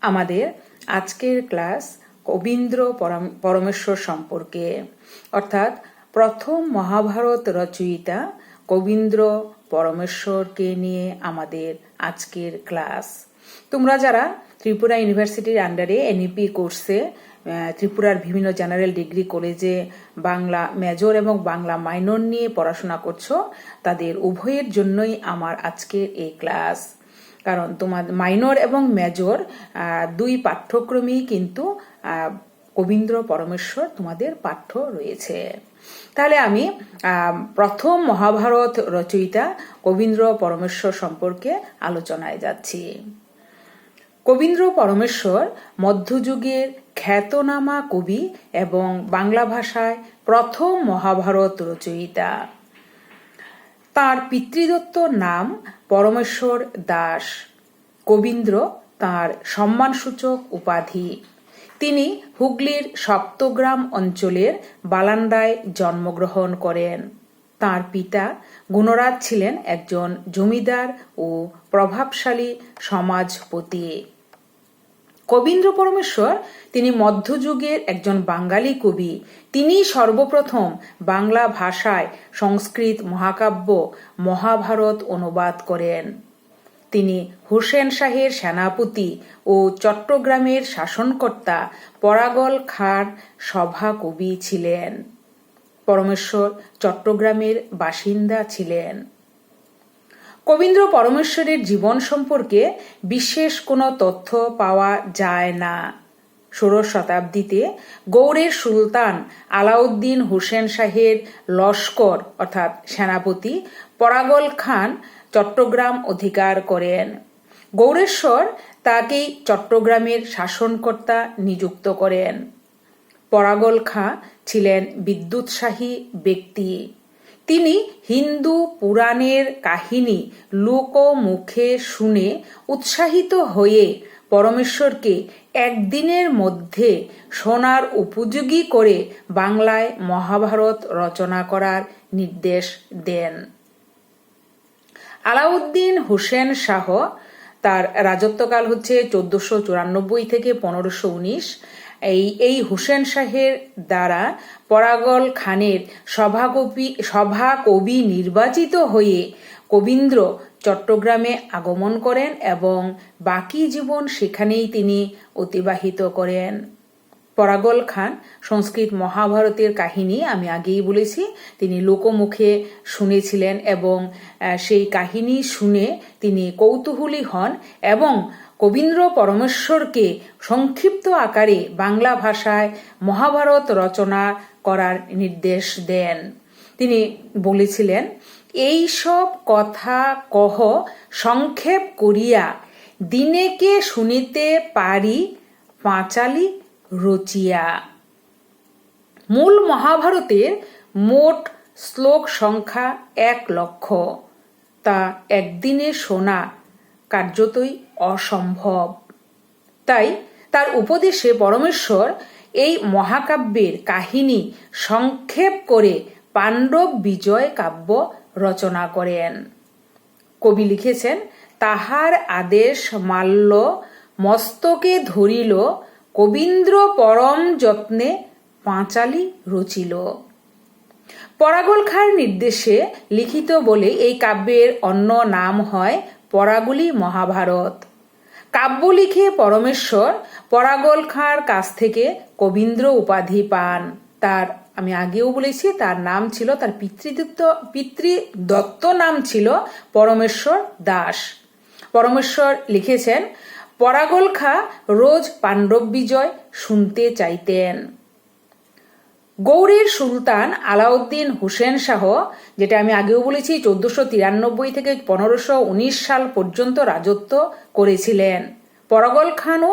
আমাদের আজকের ক্লাস কবীন্দ্র পরম- পরমেশ্বর সম্পর্কে। অর্থাৎ প্রথম মহাভারত রচয়িতা কবীন্দ্র পরমেশ্বরকে নিয়ে আমাদের আজকের ক্লাস। তোমরা যারা ত্রিপুরা ইউনিভার্সিটির আন্ডারে এনইপি কোর্সে ত্রিপুরার বিভিন্ন জেনারেল ডিগ্রি কলেজে বাংলা মেজর এবং বাংলা মাইনর নিয়ে পড়াশোনা করছ, তাদের উভয়ের জন্যই আমার আজকের এই ক্লাস। কারণ তোমার মাইনর এবং মেজর দুই পাঠ্যক্রমেই কিন্তু কবীন্দ্র পরমেশ্বর তোমাদের পাঠ্য রয়েছে। তাহলে আমি প্রথম মহাভারত রচয়িতা কবীন্দ্র পরমেশ্বর সম্পর্কে আলোচনায় যাচ্ছি। কবীন্দ্র পরমেশ্বর মধ্যযুগের খ্যাতনামা কবি এবং বাংলা ভাষায় প্রথম মহাভারত রচয়িতা। তার পিতৃদত্ত নাম পরমেশ্বর দাস। কবীন্দ্র তার সম্মানসূচক উপাধি। তিনি হুগলির সপ্তগ্রাম অঞ্চলের বালান্ডায় জন্মগ্রহণ করেন। তার পিতা গুণরাজ ছিলেন একজন জমিদার ও প্রভাবশালী সমাজপতি। কবীন্দ্র পরমেশ্বর, তিনি মধ্যযুগের একজন বাঙালি কবি। তিনি সর্বপ্রথম বাংলা ভাষায় সংস্কৃত মহাকাব্য, মহাভারত অনুবাদ করেন। তিনি হুসেন শাহের সেনাপতি ও চট্টগ্রামের শাসনকর্তা পরাগল খাঁর সভা কবি ছিলেন। পরমেশ্বর চট্টগ্রামের বাসিন্দা ছিলেন। কবীন্দ্র পরমেশ্বরের জীবন সম্পর্কে বিশেষ কোনো তথ্য পাওয়া যায় না। ষোড়শ শতাব্দীতে গৌড়ের সুলতান আলাউদ্দিন হোসেন শাহের লস্কর, অর্থাৎ সেনাপতি পরাগল খান চট্টগ্রাম অধিকার করেন। গৌরেশ্বর তাকেই চট্টগ্রামের শাসনকর্তা নিযুক্ত করেন। পরাগল খাঁ ছিলেন বিদ্যুৎসাহী ব্যক্তি। তিনি হিন্দু পুরাণের কাহিনী লোকমুখে শুনে উৎসাহিত হয়ে পরমেশ্বরকে একদিনের মধ্যে সোনার উপযোগী করে বাংলায় মহাভারত রচনা করার নির্দেশ দেন। আলাউদ্দিন হোসেন শাহ তার রাজত্বকাল হচ্ছে চোদ্দশো চুরানব্বই থেকে পনেরোশো উনিশ। এই এই হুসেন শাহের দ্বারা পরাগল খানের সভাকবি সভা কবি নির্বাচিত হয়ে কবীন্দ্র চট্টগ্রামে আগমন করেন এবং বাকি জীবন সেখানেই তিনি অতিবাহিত করেন। পরাগল খান সংস্কৃত মহাভারতের কাহিনী আমি আগেই বলেছি, তিনি লোকমুখে শুনেছিলেন এবং সেই কাহিনী শুনে তিনি কৌতূহলী হন এবং কবীন্দ্র পরমেশ্বরকে সংক্ষিপ্ত আকারে বাংলা ভাষায় মহাভারত রচনা করার নির্দেশ দেন। তিনি বলেছিলেন, এই সব কথা কহ, সংক্ষেপ করিয়া দিনেকে শুনিতে পারি, পাঁচালি রচিয়া। মূল মহাভারতের মোট শ্লোক সংখ্যা এক লক্ষ। তা একদিনে শোনা কার্যতই অসম্ভব। তাই তার উপদেশে পরমেশ্বর এই মহাকাব্যের কাহিনী সংক্ষেপ করে পাণ্ডব বিজয় কাব্য রচনা করেন। কবি লিখেছেন, তাহার আদেশ মাল্য, মস্তকে ধরিল কবীন্দ্র পরম যত্নে পাঁচালি রচিল। পরাগল খাঁর নির্দেশে লিখিত বলে এই কাব্যের অন্য নাম হয় পরাগুলি মহাভারত। কাব্য লিখে পরমেশ্বর পরাগল খাঁর কাছ থেকে কবীন্দ্র উপাধি পান। তার, আমি আগেও বলেছি, তার নাম ছিল, তার পিতৃদত্ত পিতৃদত্ত নাম ছিল পরমেশ্বর দাস। পরমেশ্বর লিখেছেন, পরাগল খা রোজ পাণ্ডব বিজয় শুনতে চাইতেন। গৌড়ের সুলতান আলাউদ্দিন হুসেন শাহ, যেটা আমি আগেও বলেছি, চোদ্দশো তিরানব্বই থেকে পনেরোশো উনিশ সাল পর্যন্ত রাজত্ব করেছিলেন। পরগল খানও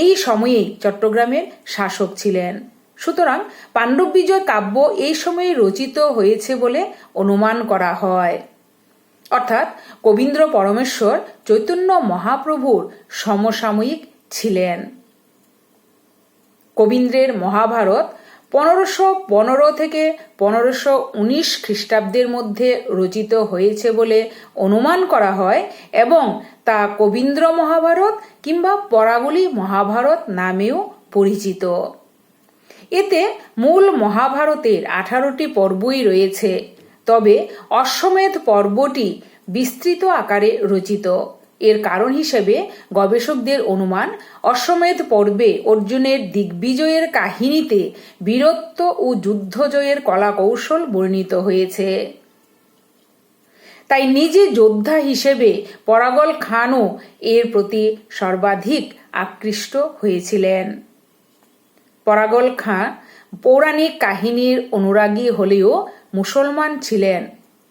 এই সময়েই চট্টগ্রামের শাসক ছিলেন। সুতরাং পাণ্ডব বিজয় কাব্য এই সময়ে রচিত হয়েছে বলে অনুমান করা হয়। অর্থাৎ কবীন্দ্র পরমেশ্বর চৈতন্য মহাপ্রভুর সমসাময়িক ছিলেন। কবীন্দ্রের মহাভারত পনেরোশো পনেরো থেকে পনেরোশো উনিশ খ্রিস্টাব্দের মধ্যে রচিত হয়েছে বলে অনুমান করা হয় এবং তা কবীন্দ্র মহাভারত কিংবা পরাগুলি মহাভারত নামেও পরিচিত। এতে মূল মহাভারতের আঠারোটি পর্বই রয়েছে, তবে অশ্বমেধ পর্বটি বিস্তৃত আকারে রচিত। এর কারণ হিসেবে গবেষকদের অনুমান, অশ্বমেধ পর্বে অর্জুনের দিগ্বিজয়ের কাহিনীতে বীরত্ব ও যুদ্ধজয়ের কলা কৌশল বর্ণিত হয়েছে। তাই নিজে যোদ্ধা হিসেবে পরাগল খানও এর প্রতি সর্বাধিক আকৃষ্ট হয়েছিলেন। পরাগল খাঁ পৌরাণিক কাহিনীর অনুরাগী হলেও মুসলমান ছিলেন।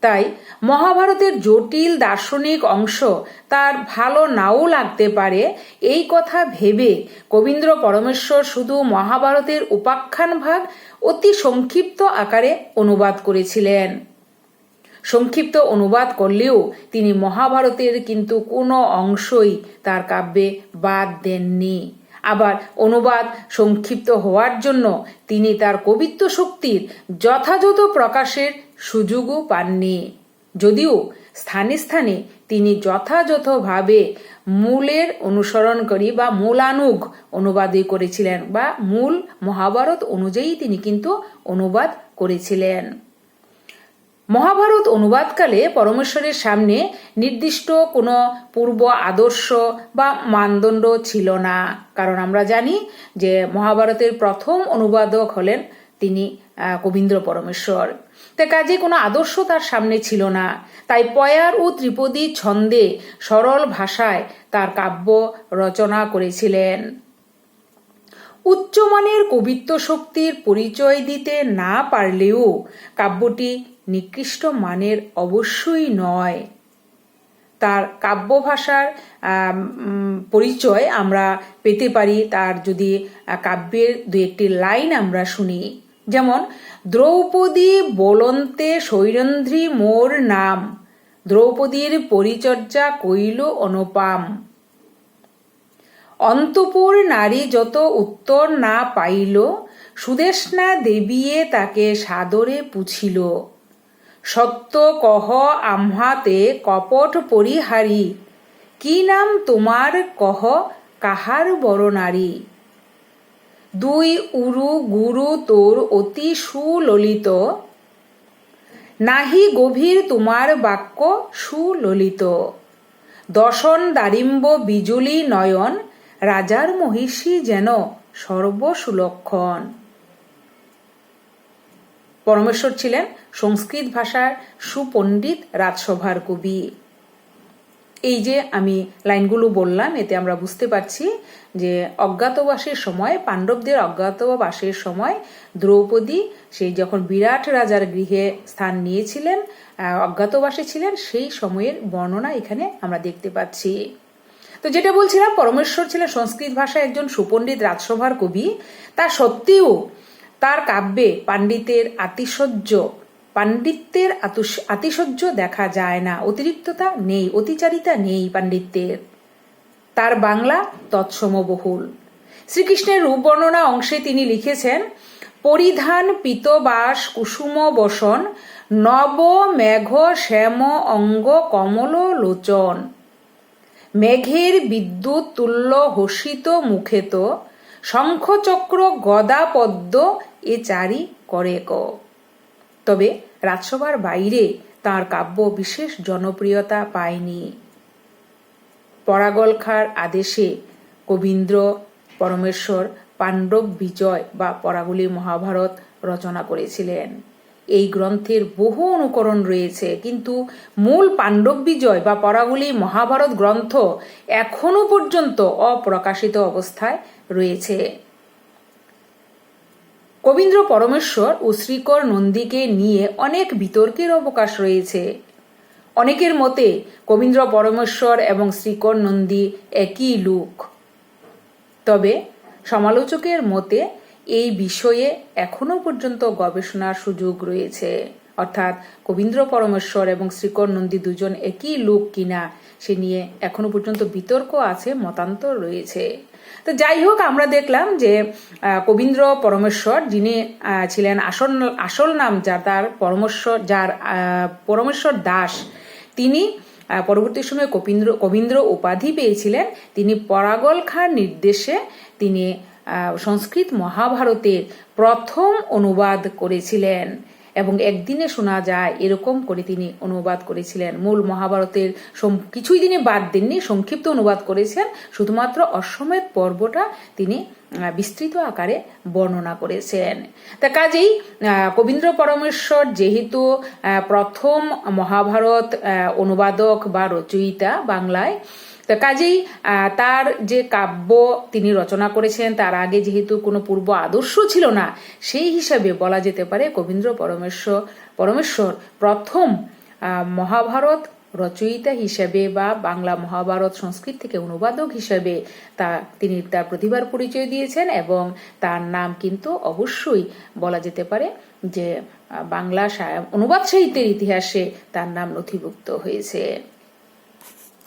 তাই মহাভারতের জটিল দার্শনিক অংশ তার ভালো নাও লাগতে পারে এই কথা ভেবে কবীন্দ্র পরমেশ্বর শুধু মহাভারতের উপাখ্যান ভাগ অতি সংক্ষিপ্ত আকারে অনুবাদ করেছিলেন। সংক্ষিপ্ত অনুবাদ করলেও তিনি মহাভারতের কিন্তু কোনো অংশই তার কাব্যে বাদ দেননি। আবার অনুবাদ সংক্ষিপ্ত হওয়ার জন্য তিনি তার কবিত্ব শক্তির যথাযথ প্রকাশের সুযোগও পাননি। যদিও স্থানে স্থানে তিনি যথাযথভাবে মূলের অনুসরণ করি বা মূলানুগ অনুবাদই করেছিলেন বা মূল মহাভারত অনুযায়ী তিনি কিন্তু অনুবাদ করেছিলেন। মহাভারত অনুবাদকালে পরমেশ্বরের সামনে নির্দিষ্ট কোনো পূর্ব আদর্শ বা মানদণ্ড ছিল না। কারণ আমরা জানি যে মহাভারতের প্রথম অনুবাদক হলেন তিনি কবীন্দ্র পরমেশ্বর। তাই কাজে কোনো আদর্শ তার সামনে ছিল না। তাই পয়ার ও ত্রিপদী ছন্দে সরল ভাষায় তার কাব্য রচনা করেছিলেন। উচ্চমানের কবিত্ব শক্তির পরিচয় দিতে না পারলেও কাব্যটি নিকৃষ্ট মানের অবশ্যই নয়। তার কাব্য ভাষার পরিচয় আমরা পেতে পারি। তার যদি কাব্যের দু একটি লাইন আমরা শুনি। যেমন, দ্রৌপদী বলন্তে শৈরন্ধ্রী মোর নাম, দ্রৌপদীর পরিচর্যা কইল অনুপাম। অন্তপুর নারী যত উত্তর না পাইল সুদেশনা দেবীয়ে তাকে সাদরে পুছিল। সত্য কহ আম্হাতে কপট পরিহারি, কি নাম তোমার কহ কাহার বড় নারী? দুই উরু গুরু তোর অতি সুললিত। নাহি গভীর তোমার বাক্য সুললিত। দশন দারিম্ব বিজুলি নয়ন, রাজার মহিষী যেন সর্বসুলক্ষণ। পরমেশ্বর ছিলেন সংস্কৃত ভাষার সুপণ্ডিত রাজসভার কবি। এই যে আমি লাইনগুলো বললাম, এতে আমরা বুঝতে পারছি যে অজ্ঞাতবাসের সময়, পাণ্ডবদের অজ্ঞাতবাসের সময় দ্রৌপদী, সেই যখন বিরাট রাজার গৃহে স্থান নিয়েছিলেন অজ্ঞাতবাসে ছিলেন, সেই সময়ের বর্ণনা এখানে আমরা দেখতে পাচ্ছি। তো যেটা বলছিলাম, পরমেশ্বর ছিলেন সংস্কৃত ভাষায় একজন সুপণ্ডিত রাজসভার কবি। তা সত্ত্বেও তার কাব্যে পাণ্ডিতের আতিশয্য পাণ্ডিত্যের আতিশয্য দেখা যায় না। অতিরিক্ততা নেই, অতিচারিতা নেই পাণ্ডিত্যের। তার বাংলা তৎসমবহুল শ্রীকৃষ্ণের রূপ বর্ণনা অংশে তিনি লিখেছেন, পরিধান পিতবাস কুসুম বসন, নব মেঘ শ্যাম অঙ্গ কমল লোচন। মেঘের বিদ্যুৎ তুল্য হসিত মুখেত, শঙ্খচক্র গদা পদ্ম এ চারি করে ক। তবে রাজসভার বাইরে তার কাব্য বিশেষ জনপ্রিয়তা পায়নি। পরাগলখার আদেশে কবীন্দ্র, পরমেশ্বর, পাণ্ডব বিজয় বা পরাগুলি মহাভারত রচনা করেছিলেন। এই গ্রন্থের বহু অনুকরণ রয়েছে, কিন্তু মূল পাণ্ডব বিজয় বা পরাগুলি মহাভারত গ্রন্থ এখনও পর্যন্ত অপ্রকাশিত অবস্থায় রয়েছে। কবীন্দ্র পরমেশ্বর ও শ্রীকর নন্দীকে নিয়ে অনেক বিতর্কের অবকাশ রয়েছে। অনেকের মতে কবীন্দ্র পরমেশ্বর এবং শ্রীকর নন্দী একই লুক। তবে সমালোচকের মতে এই বিষয়ে এখনও পর্যন্ত গবেষণার সুযোগ রয়েছে। অর্থাৎ কবীন্দ্র পরমেশ্বর এবং শ্রীকর নন্দী দুজন একই লোক কিনা, সে নিয়ে এখনও পর্যন্ত বিতর্ক আছে, মতান্তর রয়েছে। তো যাই হোক, আমরা দেখলাম যে কবীন্দ্র পরমেশ্বর, যিনি ছিলেন আসল আসল নাম যার, তার পরমেশ্বর, যার পরমেশ্বর দাস, তিনি পরবর্তী সময়ে কবীন্দ্র কবীন্দ্র উপাধি পেয়েছিলেন। তিনি পরাগল খাঁর নির্দেশে তিনি সংস্কৃত মহাভারতের প্রথম অনুবাদ করেছিলেন। এবং একদিনে শোনা যায়, এরকম করে তিনি অনুবাদ করেছিলেন। মূল মহাভারতের কিছুই তিনি বাদ দেননি, সংক্ষিপ্ত অনুবাদ করেছেন। শুধুমাত্র অশ্বমেধ পর্বটা তিনি বিস্তৃত আকারে বর্ণনা করেছেন। তা কাজেই কবীন্দ্র পরমেশ্বর যেহেতু প্রথম মহাভারত অনুবাদক বা রচয়িতা বাংলায় তা কাজেই তার যে কাব্য তিনি রচনা করেছেন, তার আগে যেহেতু কোনো পূর্ব আদর্শ ছিল না, সেই হিসাবে বলা যেতে পারে কবীন্দ্র পরমেশ্বর পরমেশ্বর প্রথম মহাভারত রচয়িতা হিসেবে বা বাংলা মহাভারত সংস্কৃত থেকে অনুবাদক হিসেবে তা, তিনি তার প্রতিভার পরিচয় দিয়েছেন এবং তার নাম কিন্তু অবশ্যই বলা যেতে পারে যে বাংলা অনুবাদ সাহিত্যের ইতিহাসে তার নাম নথিভুক্ত হয়েছে।